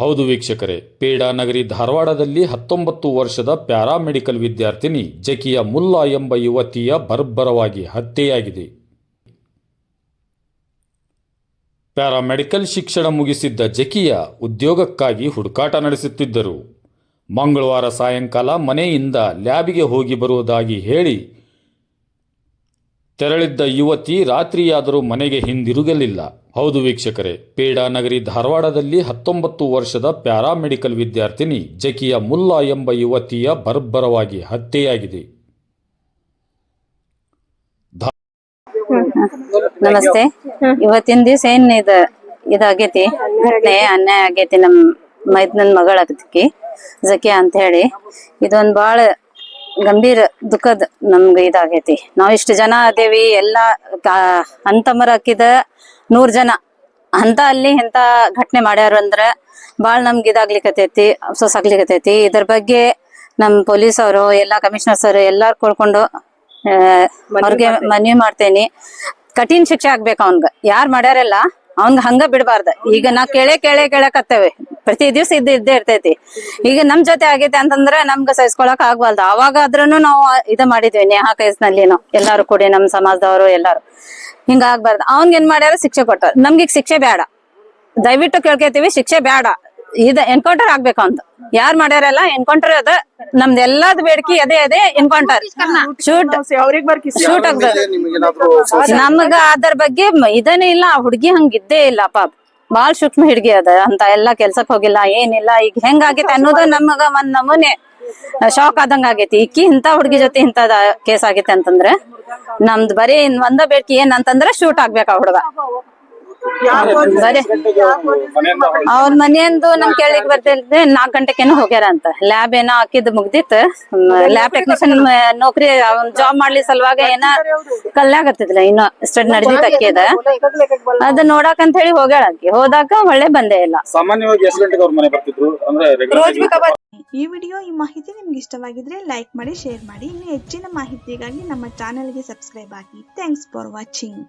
ಹೌದು ವೀಕ್ಷಕರೇ ಪೇಡಾನಗರಿ ಧಾರವಾಡದಲ್ಲಿ ಹತ್ತೊಂಬತ್ತು ವರ್ಷದ ಪ್ಯಾರಾಮೆಡಿಕಲ್ ವಿದ್ಯಾರ್ಥಿನಿ ಜಕಿಯ ಮುಲ್ಲಾ ಎಂಬ ಯುವತಿಯ ಬರ್ಬರವಾಗಿ ಹತ್ಯೆಯಾಗಿದೆ. ಪ್ಯಾರಾಮೆಡಿಕಲ್ ಶಿಕ್ಷಣ ಮುಗಿಸಿದ್ದ ಜಕಿಯ ಉದ್ಯೋಗಕ್ಕಾಗಿ ಹುಡುಕಾಟ ನಡೆಸುತ್ತಿದ್ದರು. ಮಂಗಳವಾರ ಸಾಯಂಕಾಲ ಮನೆಯಿಂದ ಲ್ಯಾಬಿಗೆ ಹೋಗಿ ಬರುವುದಾಗಿ ಹೇಳಿ ತೆರಳಿದ್ದ ಯುವತಿ ರಾತ್ರಿಯಾದರೂ ಮನೆಗೆ ಹಿಂದಿರುಗಲಿಲ್ಲ. ಹೌದು ವೀಕ್ಷಕರೇ, ಪೇಡಾ ನಗರಿ ಧಾರವಾಡದಲ್ಲಿ ಹತ್ತೊಂಬತ್ತು ವರ್ಷದ ಪ್ಯಾರಾಮೆಡಿಕಲ್ ವಿದ್ಯಾರ್ಥಿನಿ ಜಕಿಯ ಮುಲ್ಲಾ ಎಂಬ ಯುವತಿಯ ಬರ್ಬರವಾಗಿ ಹತ್ಯೆಯಾಗಿದೆ. ನಮಸ್ತೆ. ಇವತ್ತಿನ ದಿವಸ ಏನ್ ಇದ ಇದಾಗೈತಿ? ಘಟನೆ, ಅನ್ಯಾಯ ಆಗೈತಿ ನಮ್ ಮೈದ್ನನ್ ಮಗಳಾಗತಿ ಜಕಿಯಾ ಅಂತ ಹೇಳಿ. ಇದೊಂದ್ ಬಾಳ ಗಂಭೀರ ದುಃಖದ ನಮ್ಗ ಇದಾಗೈತಿ. ನಾವ್ ಇಷ್ಟು ಜನ ಅದೇವಿ ಎಲ್ಲಾ ಅಂತಮರ ಹಾಕಿದ ನೂರ್ ಜನ. ಅಂತ ಅಲ್ಲಿ ಇಂತ ಘಟನೆ ಮಾಡ್ಯಾರ ಅಂದ್ರ ಬಾಳ್ ನಮ್ಗ್ ಇದಾಗ್ಲಿಕ್ಕತೈತಿ ಅಫ್ಸೋಸ್ ಆಗ್ಲಿಕ್ಕತೈತಿ ಇದ್ರ ಬಗ್ಗೆ ನಮ್ ಪೊಲೀಸ್ ಅವರು ಎಲ್ಲಾ ಕಮಿಷನರ್ ಸರ್ ಎಲ್ಲಾರು ಕೊಡ್ಕೊಂಡು ಅವ್ರಿಗೆ ಮನವಿ ಮಾಡ್ತೇನಿ. ಕಠಿಣ ಶಿಕ್ಷೆ ಆಗ್ಬೇಕು ಅವನ್ಗ. ಯಾರ್ ಮಾಡ್ಯಾರಲ್ಲ ಅವ್ನ್ಗ ಹಂಗ ಬಿಡಬಾರ್ದ. ಈಗ ನಾ ಕೇಳೇ ಕೇಳೇ ಕೇಳಕತ್ತೇವೆ. ಪ್ರತಿ ದಿವ್ಸ ಇದ್ದ ಇದ್ದೇ ಇರ್ತೈತಿ. ಈಗ ನಮ್ ಜೊತೆ ಆಗೈತೆ ಅಂತಂದ್ರೆ ನಮ್ಗ ಸಹಿಸ್ಕೊಳಕ್ ಆಗ್ಬಾರ್ದು ಅವಾಗ ಆದ್ರೂನು ನಾವು ಇದ ಮಾಡಿದ್ವಿ, ನೇಹಾ ಕೈಸ್ನಲ್ಲಿ ನಾವು ಎಲ್ಲಾರು ಕೂಡಿ ನಮ್ ಸಮಾಜದವರು ಎಲ್ಲಾರು. ಹಿಂಗ ಆಗ್ಬಾರ್ದು. ಅವಂಗ ಏನ್ ಮಾಡ್ಯಾರ? ಶಿಕ್ಷೆ ಕೊಟ್ಟಾರ ನಮ್ಗೀಗ ಶಿಕ್ಷೆ ಬೇಡ ದಯವಿಟ್ಟು ಕೇಳ್ಕೇತೀವಿ, ಶಿಕ್ಷೆ ಬೇಡ ಇದ ಎನ್ಕೌಂಟರ್ ಆಗ್ಬೇಕು ಅಂತ. ಯಾರ್ ಮಾಡ್ಯಾರಲ್ಲ ಎನ್ಕೌಂಟರ್ ಅದ. ನಮ್ದು ಎಲ್ಲಾದ್ ಬೇಡಿಕೆ ಅದೇ ಅದೇ ಎನ್ಕೌಂಟರ್ ಶೂಟ್ ಶೂಟ್ ಆಗ್ಬೇಕು ನಮಗ ಅದರ ಬಗ್ಗೆ ಮ- ಇದನೇ ಇಲ್ಲ ಆ ಹುಡ್ಗಿ ಹಂಗ ಇದ್ದೇ ಇಲ್ಲ ಪಾಪ. ಬಾಳ್ ಸೂಕ್ಷ್ಮ ಹಿಡ್ಗಿ ಅದ ಅಂತ ಎಲ್ಲಾ ಕೆಲ್ಸಕ್ ಹೋಗಿಲ್ಲ ಏನಿಲ್ಲ ಈಗ ಹೆಂಗ್ ಆಗೈತೆ ಅನ್ನೋದು ನಮಗ ಒಂದ್ ನಮೂನೆ ಶಾಕ್ ಆದಂಗ ಆಗೇತಿ. ಇಕ್ಕಿ ಇಂತ ಹುಡ್ಗಿ ಜೊತೆ ಇಂತದ ಕೇಸ್ ಆಗೈತೆ ಅಂತಂದ್ರೆ ನಮ್ದು ಬರೀ ಒಂದ ಬೇಡಿಕೆ ಏನ್ ಅಂತಂದ್ರೆ ಶೂಟ್ ಆಗ್ಬೇಕ ಹುಡುಗ. ಅವ್ರ ಮನೆಯಂದು ನಮ್ ಕೇಳಿಕ್ ಬರ್ತೇನೆ ನಾಲ್ಕ್ ಗಂಟೆಕೇನು ಹೋಗ್ಯಾರ ಅಂತ. ಲ್ಯಾಬ್ ಏನೋ ಹಾಕಿದ್ ಮುಗ್ದಿತ್ ಲ್ಯಾಬ್ ಟೆಕ್ನಿಷಿಯನ್ ನೌಕರಿ ಅವ್ನ್ ಜಾಬ್ ಮಾಡ್ಲಿ ಸಲುವಾಗ ಏನ ಕಲ್ಲಾಗತ್ತಿದ್ಲ ಇನ್ನು ಸ್ಟಡಿ ನಡೆದಿತ್ತು ಅಕ್ಕಿದ. ಅದ್ ನೋಡಾಕ್ ಅಂತ ಹೇಳಿ ಹೋಗ್ಯಾಳ ಆಕಿ. ಹೋದಾಗ ಒಳ್ಳೆ ಬಂದೇ ಇಲ್ಲ. ಸಾಮಾನ್ಯವಾಗಿ ಎಷ್ಟು ಗಂಟೆಗೆ ಅವ್ರ ಮನೆ ಬರ್ತಿದ್ರು? ಅಂದ್ರೆ ರೆಗ್ಯುಲರ್ ಈ ವಿಡಿಯೋ ಈ ಮಾಹಿತಿ ನಿಮ್ಗೆ ಇಷ್ಟವಾಗಿದ್ರೆ ಲೈಕ್ ಮಾಡಿ ಶೇರ್ ಮಾಡಿ. ಇನ್ನು ಹೆಚ್ಚಿನ ಮಾಹಿತಿಗಾಗಿ ನಮ್ಮ ಚಾನೆಲ್ಗೆ ಸಬ್ಸ್ಕ್ರೈಬ್ ಆಗಿ. Thanks for watching